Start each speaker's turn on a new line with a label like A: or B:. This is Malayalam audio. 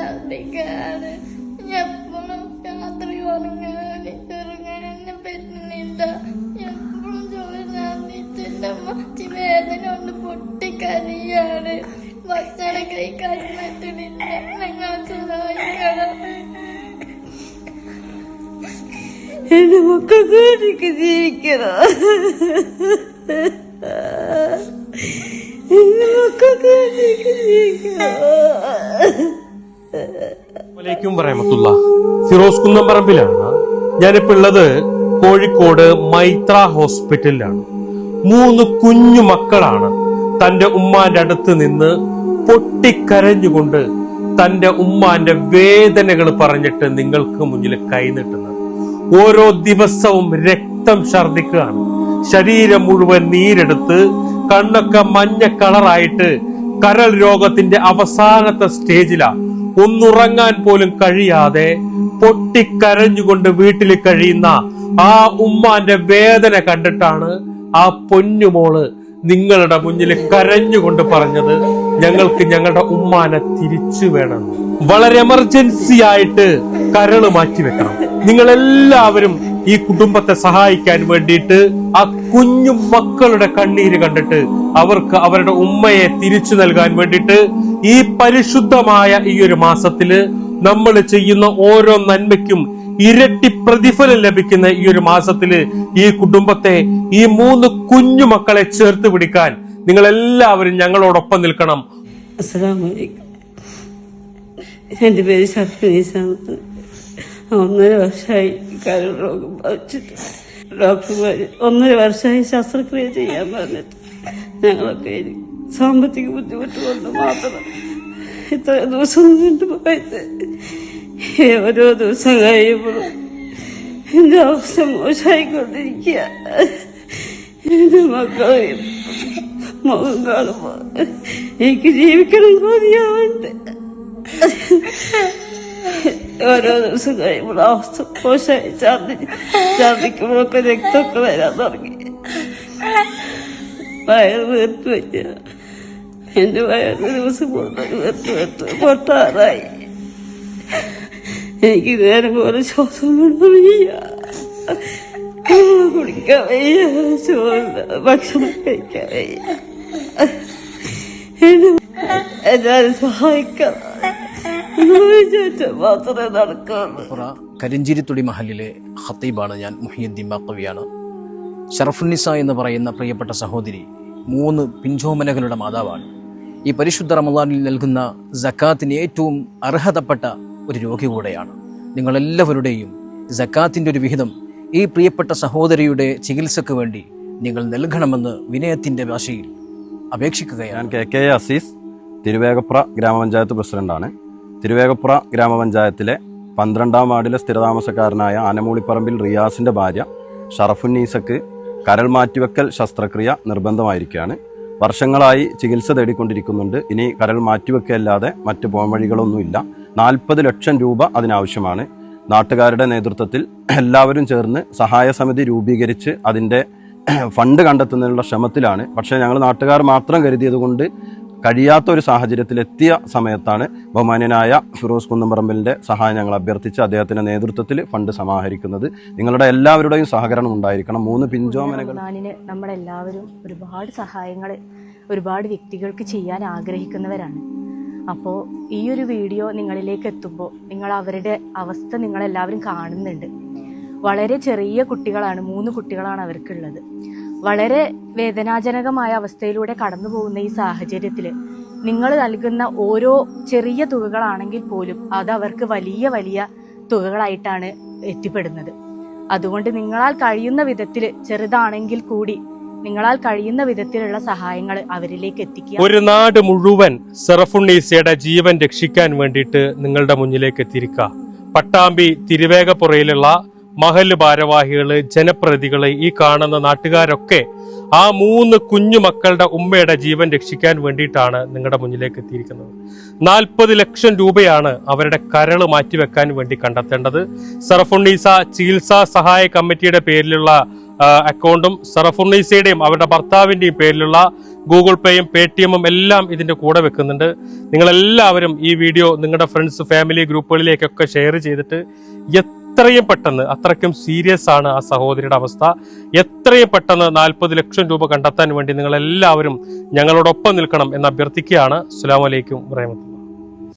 A: ഛർദിക്കാറ് എപ്പോഴും രാത്രി ഉറങ്ങാൻ ഉറങ്ങാൻ എന്നെ പറ്റുന്നില്ല എപ്പോഴും ജോലി നടന്നിട്ട് എന്റെ മറ്റ് വേദന കൊണ്ട് പൊട്ടിക്കരിയാണ്. ഭക്ഷണം കഴിക്കാൻ പറ്റുന്നില്ല ഞങ്ങൾ സഹായിക്കണം
B: എന്റെ മക്കൾക്ക് എനിക്ക് ജീവിക്കണം? എന്റെ മക്കൾക്ക് എനിക്ക് ജീവിക്കണം?
C: വറഹമത്തുള്ള. ഫിറോസ് കുന്നംപറമ്പിലാണ്. ഞാനിപ്പോ ഉള്ളത് കോഴിക്കോട് മൈത്ര ഹോസ്പിറ്റലിലാണ്. മൂന്ന് കുഞ്ഞു മക്കളാണ്. തന്റെ ഉമ്മാന്റെ അടുത്ത് നിന്ന് പൊട്ടിക്കരഞ്ഞുകൊണ്ട് തന്റെ ഉമ്മാന്റെ വേദനകൾ പറഞ്ഞിട്ട് നിങ്ങൾക്ക് മുന്നിൽ കൈനീട്ടുന്നത് ഓരോ ദിവസവും രക്തം ഛർദിക്കുകയാണ് ശരീരം മുഴുവൻ നീരെടുത്ത് കണ്ണൊക്കെ മഞ്ഞ കളറായിട്ട് കരൾ രോഗത്തിന്റെ അവസാനത്തെ സ്റ്റേജിലാ ഒന്നുറങ്ങാൻ പോലും കഴിയാതെ പൊട്ടിക്കരഞ്ഞുകൊണ്ട് വീട്ടിൽ കഴിയുന്ന ആ ഉമ്മാന്റെ വേദന കണ്ടിട്ടാണ് ആ പൊന്നുമോൾ നിങ്ങളുടെ മുന്നിൽ കരഞ്ഞുകൊണ്ട് പറഞ്ഞത് ഞങ്ങൾക്ക് ഞങ്ങളുടെ ഉമ്മാനെ തിരിച്ചു വേണം. വളരെ എമർജൻസി ആയിട്ട് കരൾ മാറ്റി വെക്കണം നിങ്ങൾ എല്ലാവരും ഈ കുടുംബത്തെ സഹായിക്കാൻ വേണ്ടിയിട്ട് ആ കുഞ്ഞു മക്കളുടെ കണ്ണീര് കണ്ടിട്ട് അവർക്ക് അവരുടെ ഉമ്മയെ തിരിച്ചു നൽകാൻ വേണ്ടിയിട്ട് ഈ പരിശുദ്ധമായ ഈ ഒരു മാസത്തിൽ നമ്മൾ ചെയ്യുന്ന ഓരോ നന്മയ്ക്കും ഇരട്ടി പ്രതിഫലം ലഭിക്കുന്ന ഈ ഒരു മാസത്തിൽ ഈ കുടുംബത്തെ ഈ മൂന്ന് കുഞ്ഞു മക്കളെ ചേർത്ത് പിടിക്കാൻ നിങ്ങൾ എല്ലാവരും ഞങ്ങളോടൊപ്പം നിൽക്കണം.
B: എന്റെ പേര് ഷർഫീസാണ് ഒന്നര വർഷമായി കരൾ രോഗം ബാധിച്ചിട്ട്. ഡോക്ടർമാർ ഒന്നര വർഷമായി ശസ്ത്രക്രിയ ചെയ്യാൻ പറഞ്ഞിട്ട്. ഞങ്ങളൊക്കെ സാമ്പത്തിക ബുദ്ധിമുട്ട് കൊണ്ട് മാത്രം ഇത്ര ദിവസം നീണ്ടു പോയത്. ഓരോ ദിവസം കഴിയുമ്പോഴും എന്റെ അവസ്ഥ മോശമായിക്കൊണ്ടിരിക്കുക എന്റെ മക്കളെ മുഖം കാണുമ്പോ എനിക്ക് ജീവിക്കണം കൊതിയാവുണ്ട് ഓരോ ദിവസം കഴിയുമ്പോൾ അവസ്ഥ മോശമായി. ഛർദി ഛർദിക്കുമ്പോഴൊക്കെ രക്തമൊക്കെ വരാൻ തുടങ്ങി. വയറ് വീർത്ത് വയ്യ എന്റെ വയറ് ദിവസം കൂടുതൽ വീർത്ത് വീർത്ത് പൊട്ടാറായി. എനിക്ക് നേരം പോലെ ശ്വാസം വയ്യ. കുടിക്കാൻ വയ്യ. ചോറില്ല ഭക്ഷണം കഴിക്കാൻ വയ്യ. എന്നെ എല്ലാരും സഹായിക്കണം. മാത്രമേ നടക്കുള്ളൂ
D: പുറ കരിഞ്ചിരിത്തുടി മഹലിലെ ഖത്തീബാണ് ഞാൻ മുഹിയുദ്ദീൻ ബാക്കവിയാണ്. ഷറഫുന്നിസ എന്ന് പറയുന്ന പ്രിയപ്പെട്ട സഹോദരി മൂന്ന് പിഞ്ചോമനകളുടെ മാതാവാണ്. ഈ പരിശുദ്ധ റമദാനിൽ നൽകുന്ന ജക്കാത്തിന് ഏറ്റവും അർഹതപ്പെട്ട ഒരു രോഗി കൂടെയാണ്. നിങ്ങളെല്ലാവരുടെയും ജക്കാത്തിന്റെ ഒരു വിഹിതം ഈ പ്രിയപ്പെട്ട സഹോദരിയുടെ ചികിത്സക്ക് വേണ്ടി നിങ്ങൾ നൽകണമെന്ന് വിനയത്തിന്റെ ഭാഷയിൽ അപേക്ഷിക്കുകയാണ്.
E: ഞാൻ കെ കെ അസീസ് തിരുവേഗപ്ര ഗ്രാമപഞ്ചായത്ത് പ്രസിഡന്റാണ്. തിരുവേഗപ്പുറ ഗ്രാമപഞ്ചായത്തിലെ പന്ത്രണ്ടാം വാർഡിലെ സ്ഥിരതാമസക്കാരനായ ആനമൂളിപ്പറമ്പിൽ റിയാസിന്റെ ഭാര്യ ഷറഫുന്നീസക്ക് കരൾ മാറ്റിവെക്കൽ ശസ്ത്രക്രിയ നിർബന്ധമായിരിക്കുകയാണ്. വർഷങ്ങളായി ചികിത്സ തേടിക്കൊണ്ടിരിക്കുന്നുണ്ട്. ഇനി കരൾ മാറ്റിവെക്കല്ലാതെ മറ്റ് പോംവഴികളൊന്നുമില്ല. നാൽപ്പത് ലക്ഷം രൂപ അതിനാവശ്യമാണ്. നാട്ടുകാരുടെ നേതൃത്വത്തിൽ എല്ലാവരും ചേർന്ന് സഹായ സമിതി രൂപീകരിച്ച് അതിന്റെ ഫണ്ട് കണ്ടെത്തുന്നതിനുള്ള ശ്രമത്തിലാണ്. പക്ഷേ ഞങ്ങൾ നാട്ടുകാർ മാത്രം കരുതിയത് കൊണ്ട് കഴിയാത്ത ഒരു സാഹചര്യത്തിലെത്തിയ സമയത്താണ് ബഹുമാന്യനായ ഫിറോസ് കുന്നംപറമ്പലിന്റെ സഹായം ഞങ്ങൾ അഭ്യർത്ഥിച്ച് അദ്ദേഹത്തിന്റെ നേതൃത്വത്തിൽ ഫണ്ട് സമാഹരിക്കുന്നത്. നിങ്ങളുടെ എല്ലാവരുടെയും സഹകരണം ഉണ്ടായിരിക്കണം. മൂന്ന് പിഞ്ചോമനകൾ
F: നമ്മളെല്ലാവരും ഒരുപാട് സഹായങ്ങൾ ഒരുപാട് വ്യക്തികൾക്ക് ചെയ്യാൻ ആഗ്രഹിക്കുന്നവരാണ്. അപ്പോൾ ഈ ഒരു വീഡിയോ നിങ്ങളിലേക്ക് എത്തുമ്പോൾ നിങ്ങൾ അവരുടെ അവസ്ഥ നിങ്ങളെല്ലാവരും കാണുന്നുണ്ട്. വളരെ ചെറിയ കുട്ടികളാണ് മൂന്ന് കുട്ടികളാണ് അവർക്കുള്ളത്. വളരെ വേദനാജനകമായ അവസ്ഥയിലൂടെ കടന്നു പോകുന്ന ഈ സാഹചര്യത്തിൽ നിങ്ങൾ നൽകുന്ന ഓരോ ചെറിയ തുകകളാണെങ്കിൽ പോലും അത് അവർക്ക് വലിയ വലിയ തുകകളായിട്ടാണ് എത്തിപ്പെടുന്നത്. അതുകൊണ്ട് നിങ്ങളാൽ കഴിയുന്ന വിധത്തിൽ ചെറുതാണെങ്കിൽ കൂടി നിങ്ങളാൽ കഴിയുന്ന വിധത്തിലുള്ള സഹായങ്ങൾ അവരിലേക്ക് എത്തിക്കുക.
C: ഒരു നാട് മുഴുവൻ സെറഫുണ്ണീസയുടെ ജീവൻ രക്ഷിക്കാൻ വേണ്ടിയിട്ട് നിങ്ങളുടെ മുന്നിലേക്ക് എത്തിയിരിക്കുക. പട്ടാമ്പി തിരുവേഗപ്പുറയിലുള്ള മഹൽ ഭാരവാഹികൾ ജനപ്രതികൾ ഈ കാണുന്ന നാട്ടുകാരൊക്കെ ആ മൂന്ന് കുഞ്ഞു മക്കളുടെ ഉമ്മയുടെ ജീവൻ രക്ഷിക്കാൻ വേണ്ടിയിട്ടാണ് നിങ്ങളുടെ മുന്നിലേക്ക് എത്തിയിരിക്കുന്നത്. നാൽപ്പത് ലക്ഷം രൂപയാണ് അവരുടെ കരൾ മാറ്റിവെക്കാൻ വേണ്ടി കണ്ടെത്തേണ്ടത്. സറഫുണ്ണീസ ചികിത്സാ സഹായ കമ്മിറ്റിയുടെ പേരിലുള്ള അക്കൗണ്ടും സറഫുണ്ണീസയുടെയും അവരുടെ ഭർത്താവിന്റെയും പേരിലുള്ള ഗൂഗിൾ പേയും പേ ടി എമ്മും എല്ലാം ഇതിന്റെ കൂടെ വെക്കുന്നുണ്ട്. നിങ്ങളെല്ലാവരും ഈ വീഡിയോ നിങ്ങളുടെ ഫ്രണ്ട്സ് ഫാമിലി ഗ്രൂപ്പുകളിലേക്കൊക്കെ ഷെയർ ചെയ്തിട്ട് എത്രയും പെട്ടെന്ന് അത്രയ്ക്കും സീരിയസ് ആണ് ആ സഹോദരിയുടെ അവസ്ഥ. എത്രയും പെട്ടെന്ന് നാൽപ്പത് ലക്ഷം രൂപ കണ്ടെത്താൻ വേണ്ടി നിങ്ങൾ എല്ലാവരും ഞങ്ങളോടൊപ്പം നിൽക്കണം എന്ന് അഭ്യർത്ഥിക്കുകയാണ്. അസ്സാം വലൈക്കും വറഹമത്തുള്ള